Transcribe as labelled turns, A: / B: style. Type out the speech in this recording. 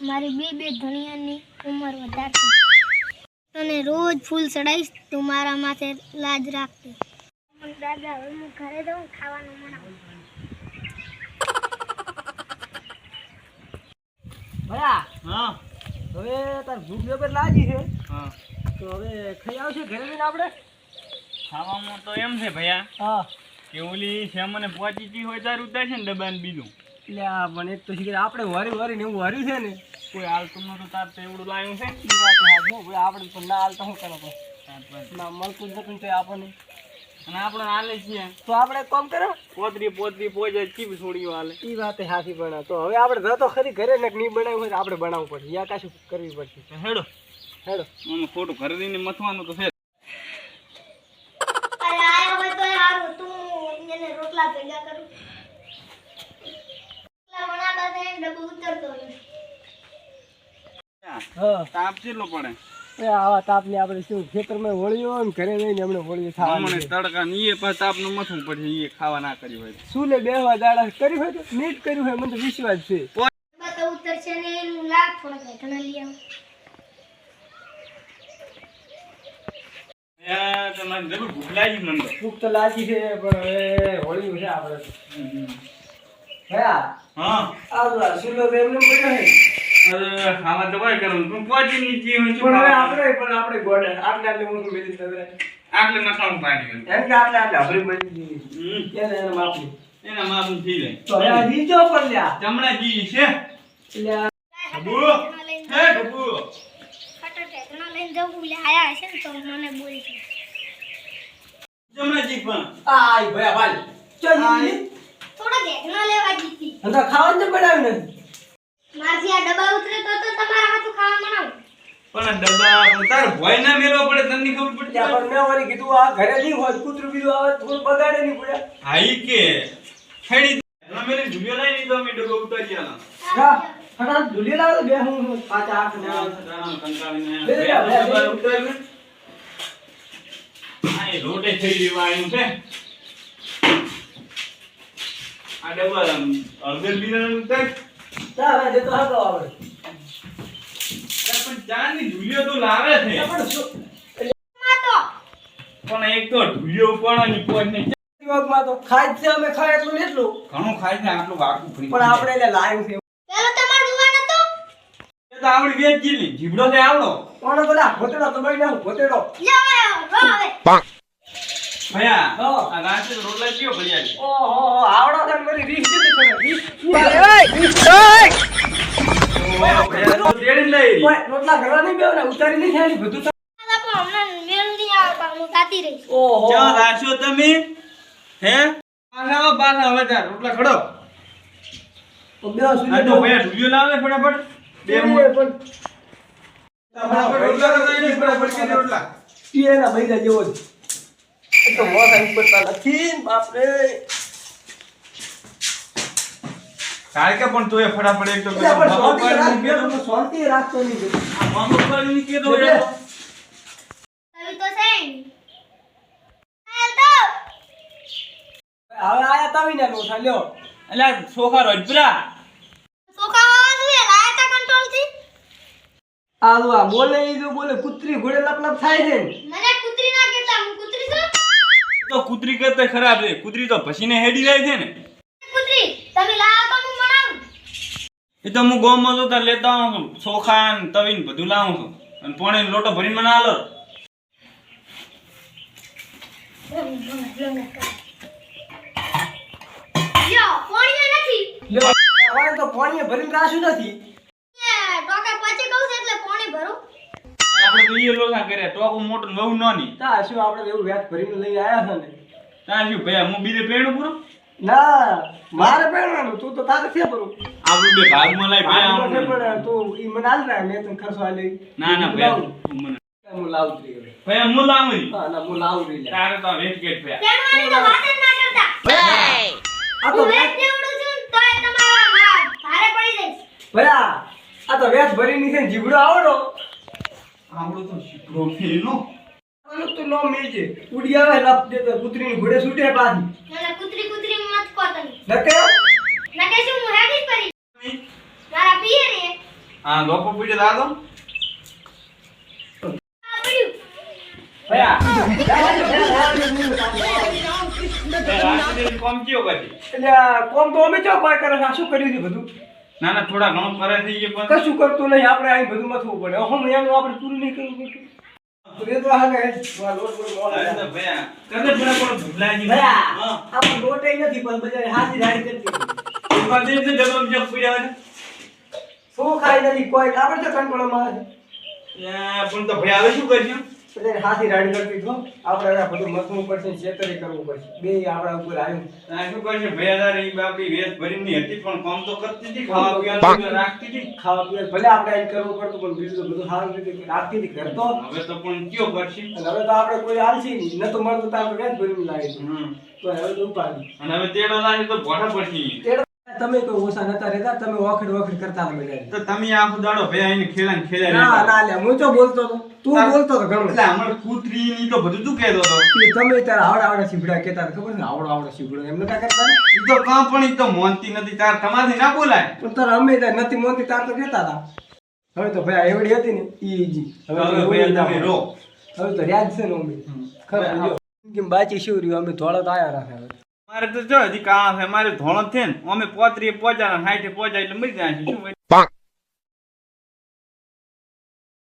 A: મારી બે બે ધણિયાની ઉંમર વધારતી તને રોજ ફૂલ ચડાવીશ તું મારા માથે લાજ રાખતી દાદા હવે હું ઘરે જઉં ખાવાનું મનાવું
B: ભયા
C: હા.
B: હવે તાર ભૂખ વગર લાગી છે.
C: હા.
B: તો હવે ખાઈ આવશે ઘરે જઈને આપણે?
C: ખાવામાં તો એમ છે ભાઈ
B: હા.
C: કે ઓલી શ્યામને પહોંચી હોય તાર ઉતાર છે ને ડબ્બાને બીજું.
B: એટલે આ પણ એક તો શીખર આપણે વારી વારીને એવું હર્યું છે ને
C: કોઈ હાલતું નતું તાર તો એવડું લાવ્યું છે
B: ઈ વાત હાથ આપણે તો ના હાલતા શું કરો પછી ના મળતું જ નથી તો આપણને.
C: અને આપણે હાલે છીએ.
B: તો આપણે એક કામ કરો.
C: પોતરી પોતરી પોજે ચીપ છોડ્યું હાલે?
B: એ વાતે હાથી બના. તો હવે આપણે ન તો ખરી ઘરે ને નહીં બનાવ્યું હોય તો આપણે બનાવવું પડશે. યા કાશું કરવી પડશે?
C: તો હેડો.
B: હેડો.
C: મને ખોટું ખરીદીને મથવાનું તો છે
A: અરે આયો હોય તો સારું તું એને રોટલા ભેગા કરું રોટલા બનાવતા થાય ને ડબ્બો ઉતરતો
C: તાપ કેટલો પડે?
B: એ આવા તાપની આપણે શું ખેતરમાં વળ્યો ને ઘરે રહીને હમણે વળીએ
C: હમણે તડકા ને એ પાછું તાપનું મથવું પડશે એ ખાવા ના કર્યું હોય
B: શું લે બેહવા દાડા કર્યું હોય તો નીટ કર્યું હોય મને તો વિશ્વાસ છે.
A: ઉતરશે ને એનું લાગ થોડોક ઘણા લઈ આવું
C: તમારે જરૂર ભૂખ લાગી મને તો.
B: ભૂખ તો લાગી છે પણ હવે હોળી છે આપણે તો.
C: હા.
B: આ સુલો
C: અરે તો કોઈ પણ પહોંચી
B: હવે આપણે પણ આપણે ગોડા આટલા આટલે હું મેલી તબરે
C: આટલે નખાવું પાડ્યું
B: એમ કે આટલા આટલા હબરી મળી ગઈ એને એને માપી
C: એના માપનું થઈ જાય.
B: તો હવે આ નીચો પણ લ્યા.
C: ચમડાજી છે.
B: એટલે આ
C: ડબ્બુ?
A: ઢેકણા લઈને
C: હે ડબ્બુ?
A: ફટા ઢેકણા લઈને જવું લે આયા હશે ને તો મને બોલી છે
C: ચમડાજી પણ.
B: આય ભયા ભાઈ. ચલ અંદર ખાવાનું તો બનાવ્યું નથી.
A: મારથી આ ડબ્બા ઉતરે તો તો તમારા હાથું ખાવા મનાવું.
C: પણ આ ડબ્બા પણ તાર ભોય ના મેળવા પડે તને ખબર પડતી
B: ત્યાં પણ મેં વળી કીધું આ ઘરે નહીં હોય કૂતરું બીજું આવે થોડું બગાડે નહીં પડે.
C: હાઈ કે? ખેડી ના મેરે ભૂલ્યો લઈ લીધો અમે ડબ્બો ઉતારી આલા
B: હા ફટાફટ ધૂલી લાવો બે હું પાંચ આઠ ને
C: કંટાળીને
B: બે
C: ડબ્બા
B: જા.
C: ઉતાર્યું. આ રોટે થઈ રહ્યું છે. આ ડબ્બા અડધર બીજાને ઉતાર
B: ચાલ હવે જતો હતો આપણે
C: પણ ચાની ઢુલિયો તો લાવે છે.
B: પણ શું?
A: માં તો
C: પણ એક તો ઢૂલિયો ઉપાડવાની પોચ ને
B: દિવસમાં તો ખાય છે અમે ખાય એટલું ને એટલું.
C: ઘણું ખાય છે આટલું વાકું ફરી
B: પણ આપણે એટલે લાવ્યું છે.
A: પેલો તમાર જુવાન હતો.
C: એ તો આવડી વેચ જીલી જીબડો લે આવડો.
B: પણ પેલા ભોતેડો તો બળી ના ભોતેડો.
A: લ્યો રો હવે.
C: ભયા આ રાતે તો રોટલા કયો ભર્યા
B: ઓહો આવડો મારી રીસ રોટલા જેવો તો મોઢા ઉપરતા નથી ને બાપરે
C: કારણ કે પણ તોય ફટાફટ એક તો
B: એટલે શાંતિ રાખતો નહીં
C: મામો પાડીને કીધું
B: એટલે
C: યાર.
A: તવી તો છે ને. હાલ તો
B: હવે આયા તાવીને લોઠા લ્યો.
C: અલ્યા સોખા રોજપરા
A: ચોખા હોવા જોઈએ લાયા તા કંટ્રોલથી
B: આલુ આ બોલે ઈ જો બોલે કૂતરી ઘોડે લપ લપ થાય છે
A: મને કૂતરી ના કહેતા હું કૂતરી છું?
C: તો કૂતરી કરતા ખરાબ છે. કૂતરી તો ભસીને હેડી જાય છે ને.
A: કૂતરી તમે લાવો તો હું
C: એ તો હું જોતા લેતા આવું છું. ચોખા ને તવી ને બધું લાવું છું. અને પોણે લોટો ભરીને મને આલો.
B: તો પાણીએ ભરીને રાખ્યું નથી.
A: એ પછી કહું છું એટલે પોણી ભરું.
C: આપણે તો ઈ લોસા કર્યા ટોકું મોટું નવ નાની.
B: તા શું આપણે એવું વ્યાજ ભરીને લઈ આયા છે ને?
C: તા શું ભયા હું બીજે પેણું પૂરું?
B: ના મારે પહેરવાનું તું તો તારે છે ભરું
C: આપણું બે ભાગમાં લાવી ભૈયા આમ.
B: પણ તું ઈ મને આલ ને મેં તને ખર્ચો આલી
C: ના ના ભયા મને
B: હું લાવું જ
C: ભયા હું લાવું
B: હા ના હું લાવું રહી
C: તારે તો વેચ ગેટ ભૈયા
A: તેણવાની તો વાત જ ના કરતા?
B: આ તો
A: વેટ દેવડું છું તો એ તમારા માં ભારે પડી જઈશ
B: ભયા આ તો વ્યાજ ભરીને છે ને જીભડો આવડો
C: તો શીખરો ફેરનો
B: આનું તો નો મિલજે ઉડી આવે લપ દે તો કૂતરીની ઘોડે છૂટે પાછી.
A: ના કૂતરી કૂતરી મત કો તમે
B: નકે
A: નકે શું હું હેડી પડી. મારા રે
C: હા લોકો પૂજે દાદો કોમ કયો પછી?
B: એટલે કોમ તો અમે ચો કોઈ કરે શું કર્યું છે બધું?
C: ના ના થોડા ઘણું કરે થઈ ગયું પણ.
B: કશું કરતું નહીં આપણે અહીં બધું મથવું પડે. હમ એનું આપણે પૂરું નહીં કરવું
C: હા. હોય
B: શું ખાઈ નથી કોઈ. આપણે તો કંટ્રોલમાં આવે
C: પણ તો ભયા હવે શું કરશું
B: બજારે હાથી રાડી કરતી તો આપણે આ બધું મથવું પડશે ચેતરી કરવું પડશે. બે આપણા ઉપર આવ્યું.
C: શું કરશે ભયા તારે ઈ બાપી વેસ ભરીની હતી પણ કામ તો કરતી હતી ખાવા પીવાનું રાખતી હતી.
B: ખાવા પીવા ભલે આપણે અહીં કરવું પડતું પણ બીજું બધું સારું રીતે રાખતી હતી ઘર તો.
C: હવે તો પણ કયો કરશે?
B: હવે તો આપણે કોઈ આલસી ન તો મળતું તો આપણે વેસ ભરીને લાવી દીધું. તો હવે તો ઉપાડી.
C: અને હવે તેડો લાગે તો ભણા પડશે
B: તમે કોઈ ઓછા નતા રહેતા તમે વખડ વખડ કરતા હતા
C: તો તમે આખો દાડો ભયા આઈને ખેલા ખેલા
B: ના ના લે હું તો બોલતો તો
C: તું
B: બોલતો તો ઘણો.
C: એટલે અમાર કૂતરી ની તો બધું તું કહેતો તો
B: કે તમે તાર આવડા આવડ શીભડા કેતા ખબર ને? આવડ આવડ શીભડા એમ નતા કરતા
C: ઈ તો કાં પણ ઈ તો મોનતી નથી તાર તમારી ના બોલાય.
B: પણ તાર અમે તાર નથી મોનતી તાર તો કહેતા હતા. હવે તો ભાઈ એવડી હતી ને ઈ જી.
C: હવે તમે રો.
B: હવે તો યાદ છે ને અમે. ખબર બાચી શું રહ્યું અમે થોડા તો આયા રાખે
C: મારે તો જો હજી કામ છે, મારે ધોળો છે ને, અમે પોતરી પહોંચ્યા હાઈઠે પહોંચ્યા એટલે મરી જાય શું